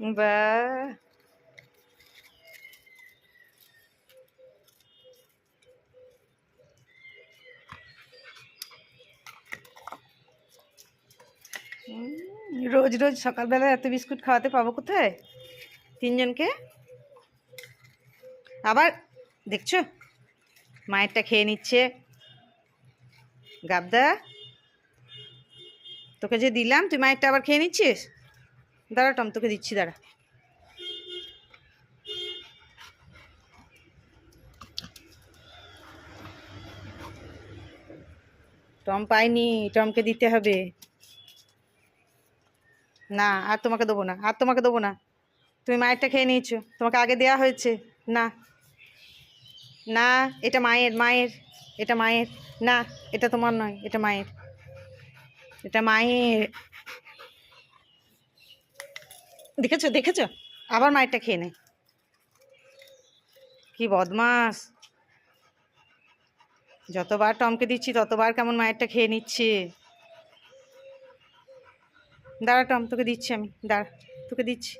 বা রোজ রোজ সকালবেলা এত বিস্কুট খাওয়াতে পাবো কোথায়? তিনজনকে? আবার, দেখছ? মায়েরটা খেয়ে নিচ্ছে। গাবদা, তোকে যে দিলাম, তুই মায়েরটা আবার খেয়ে নিচ্ছিস? দাঁড়া, টম, তোকে দিচ্ছি, দাঁড়া। টম পাইনি, টমকে দিতে হবে। না, আর তোমাকে দেবো না, আর তোমাকে দেবো না। তুমি মায়েরটা খেয়ে নিয়েছো, তোমাকে আগে দেওয়া হয়েছে। না। না, এটা মায়ের মায়ের, এটা মায়ের। না, এটা তোমার নয়, এটা মায়ের। এটা মায়ের। দেখেছ দেখেছ? আবার মায়েরটা খেয়ে নেয় কি বদমাস। যতবার টমকে দিচ্ছি, ততবার কেমন মায়েরটা খেয়ে নিচ্ছে। দাঁড়া টম, তোকে দিচ্ছি আমি। দাঁড়া, তোকে দিচ্ছি।